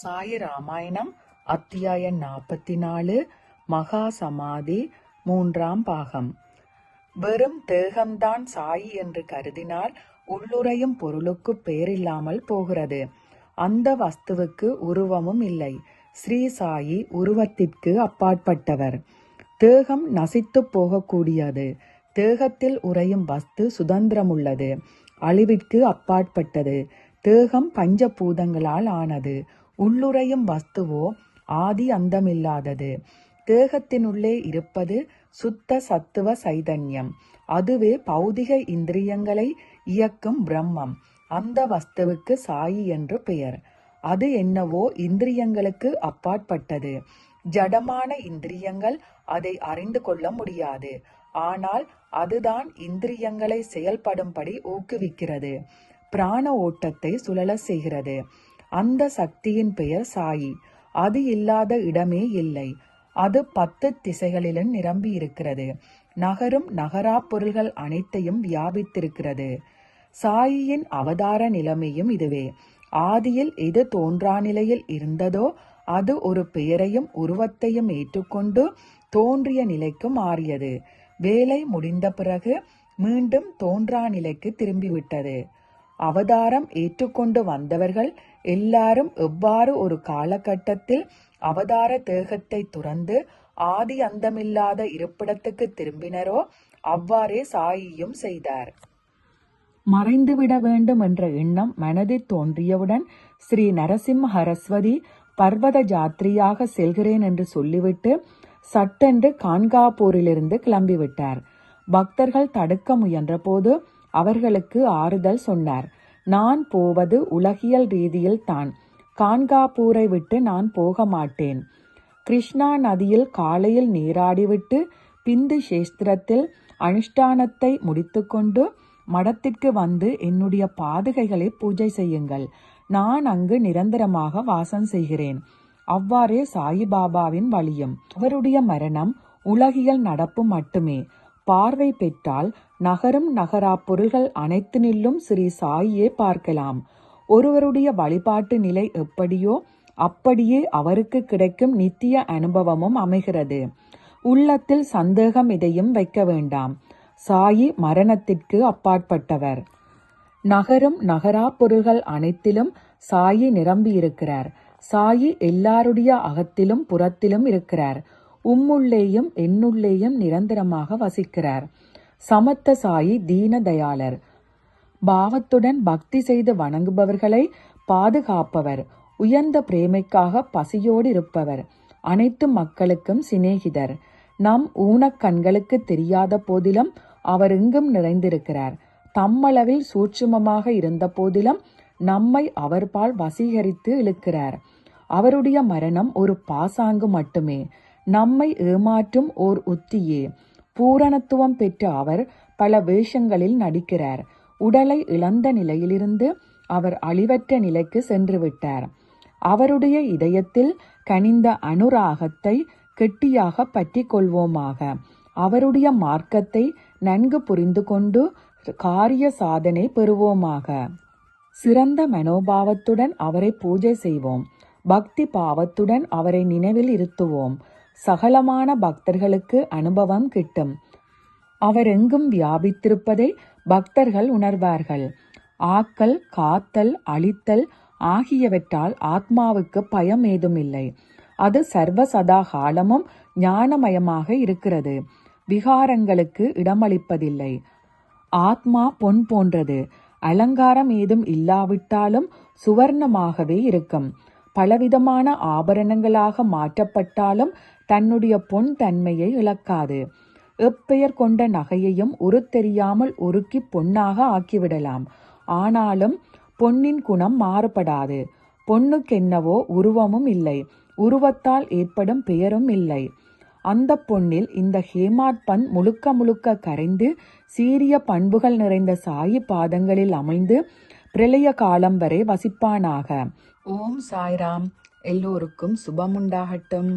சாய ராமாயணம் அத்தியாயம் நாற்பத்தி நாலு மகா சமாதி மூன்றாம் பாகம். வெறும் தேகம்தான் சாயி என்று கருதினால் உள்ளுரையும் பொருளுக்கு பேரில்லாமல் போகிறது. அந்த வஸ்துவுக்கு உருவமும் இல்லை. ஸ்ரீ சாயி உருவத்திற்கு அப்பாற்பட்டவர். தேகம் நசித்து போகக்கூடியது. தேகத்தில் உறையும் வஸ்து சுதந்திரமுள்ளது. அழிவிற்கு அப்பாற்பட்டது. தேகம் பஞ்சபூதங்களால் ஆனது. உள்ளுறையும் வஸ்துவோ ஆதி அந்தமில்லாதது. தேகத்தினுள்ளே இருப்பது சுத்த சத்துவ சைதன்யம். அதுவே பௌதிக இந்திரியங்களை இயக்கும் பிரம்மம். அந்த வஸ்துவுக்கு சாயி என்று பெயர். அது என்னவோ இந்திரியங்களுக்கு அப்பாற்பட்டது. ஜடமான இந்திரியங்கள் அதை அறிந்து கொள்ள முடியாது. ஆனால் அதுதான் இந்திரியங்களை செயல்படும்படி ஊக்குவிக்கிறது. பிராண ஓட்டத்தை சுழல செய்கிறது. அந்த சக்தியின் பெயர் சாயி. அது இல்லாத இடமே இல்லை. அது பத்து திசைகளிலும் நிரம்பி இருக்கிறது நகரும் நகரா பொருள்கள் அனைத்தையும் வியாபித்திருக்கிறது. சாயியின் அவதார நிலைமையும் இதுவே. ஆதியில் எது தோன்றா நிலையில் இருந்ததோ அது ஒரு பெயரையும் உருவத்தையும் ஏற்றுக்கொண்டு தோன்றிய நிலைக்கு மாறியது. வேலை முடிந்த பிறகு மீண்டும் தோன்றா நிலைக்கு திரும்பிவிட்டது. அவதாரம் ஏற்றுக்கொண்டு வந்தவர்கள் எல்லாரும் எவ்வாறு ஒரு காலகட்டத்தில் அவதார தேகத்தை துறந்து ஆதி அந்தமில்லாத இருப்பிடத்துக்கு திரும்பினரோ அவ்வாறே சாயியும் செய்தார். மறைந்துவிட வேண்டும் என்ற எண்ணம் மனதில் தோன்றியவுடன் ஸ்ரீ நரசிம்ம ஹரஸ்வதி பர்வத ஜாத்திரியாக செல்கிறேன் என்று சொல்லிவிட்டு சட்டென்று கான்காபூரிலிருந்து கிளம்பிவிட்டார். பக்தர்கள் தடுக்க முயன்றபோது அவர்களுக்கு ஆறுதல் சொன்னார். நான் போவது உலகியல் ரீதியில் தான். கான்காப்பூரை விட்டு நான் போக மாட்டேன் கிருஷ்ணா நதியில் காலையில் நீராடிவிட்டு பிந்து சேஸ்திரத்தில் அனுஷ்டானத்தை முடித்துக்கொண்டு மடத்திற்கு வந்து என்னுடைய பாதுகைகளை பூஜை செய்யுங்கள். நான் அங்கு நிரந்தரமாக வாசம் செய்கிறேன். அவ்வாறே சாயிபாபாவின் வழியும். அவருடைய மரணம் உலகியல் நடப்பு மட்டுமே. பார்வை பெற்றால் நகரும் நகரா பொருள்கள் அனைத்தினிலும் ஸ்ரீ சாயியே பார்க்கலாம். ஒருவருடைய வழிபாட்டு நிலை எப்படியோ அப்படியே அவருக்கு கிடைக்கும் நித்திய அனுபவமும் அமைகிறது. உள்ளத்தில் சந்தேகம் இதையும் வைக்க வேண்டாம். சாயி மரணத்திற்கு அப்பாற்பட்டவர். நகரும் நகரா பொருள்கள் அனைத்திலும் சாயி நிரம்பியிருக்கிறார். சாயி எல்லாருடைய அகத்திலும் புறத்திலும் இருக்கிறார். உம்முள்ளேயும் என்னுள்ளேயும் நிரந்தரமாக வசிக்கிறார். சமத்த சாயி தீனதயாளர். பாவத்துடன் பக்தி செய்து வணங்குபவர்களை பாதுகாப்பவர். உயர்ந்த பிரேமைக்காக பசியோடு இருப்பவர் அனைத்து மக்களுக்கும் சிநேகிதர். நம் ஊனக்கண்களுக்கு தெரியாத போதிலும் அவர் எங்கும் நிறைந்திருக்கிறார். தம்மளவில் சூட்சுமமாக இருந்த போதிலும் நம்மை அவர்பால் வசீகரித்து இழுக்கிறார். அவருடைய மரணம் ஒரு பாசாங்கு மட்டுமே. நம்மை ஏமாற்றும் ஓர் உத்தியே. பூரணத்துவம் பெற்ற அவர் பல வேஷங்களில் நடிக்கிறார். உடலை இழந்த நிலையிலிருந்து அவர் அழிவற்ற நிலைக்கு சென்று விட்டார் அவருடைய இதயத்தில் கனிந்த அனுராகத்தை கெட்டியாக பற்றி கொள்வோமாக அவருடைய மார்க்கத்தை நன்கு புரிந்து கொண்டு காரிய சாதனை பெறுவோமாக. சிறந்த மனோபாவத்துடன் அவரை பூஜை செய்வோம். பக்தி பாவத்துடன் அவரை நினைவில் இருத்துவோம். சகலமான பக்தர்களுக்கு அனுபவம் கிட்டும். அவர் எங்கும் வியாபித்திருப்பதை பக்தர்கள் உணர்வார்கள். ஆக்கல் காத்தல் அழித்தல் ஆகியவற்றால் ஆத்மாவுக்கு பயம் ஏதுமில்லை. அது சர்வ சதா காலமும் ஞானமயமாக இருக்கிறது. விகாரங்களுக்கு இடமளிப்பதில்லை. ஆத்மா பொன் போன்றது. அலங்காரம் ஏதும் இல்லாவிட்டாலும் சுவர்ணமாகவே இருக்கும். பலவிதமான ஆபரணங்களாக மாற்றப்பட்டாலும் தன்னுடைய பொன் தன்மையை இழக்காது. எப்பெயர் கொண்ட நகையையும் உருத்தெரியாமல் உருக்கி பொன்னாக ஆக்கிவிடலாம். ஆனாலும் பொன்னின் குணம் மாறுபடாது. பொண்ணுக்கென்னவோ உருவமும் இல்லை. உருவத்தால் ஏற்படும் பெயரும் இல்லை. அந்த பொன்னில் இந்த ஹேமாட் பண் முழுக்க முழுக்க கரைந்து சீரிய பண்புகள் நிறைந்த சாயி பாதங்களில் அமைந்து பிரளய காலம் வரை வசிப்பானாக. ஓம் சாய்ராம். எல்லோருக்கும் சுபமுண்டாகட்டும்.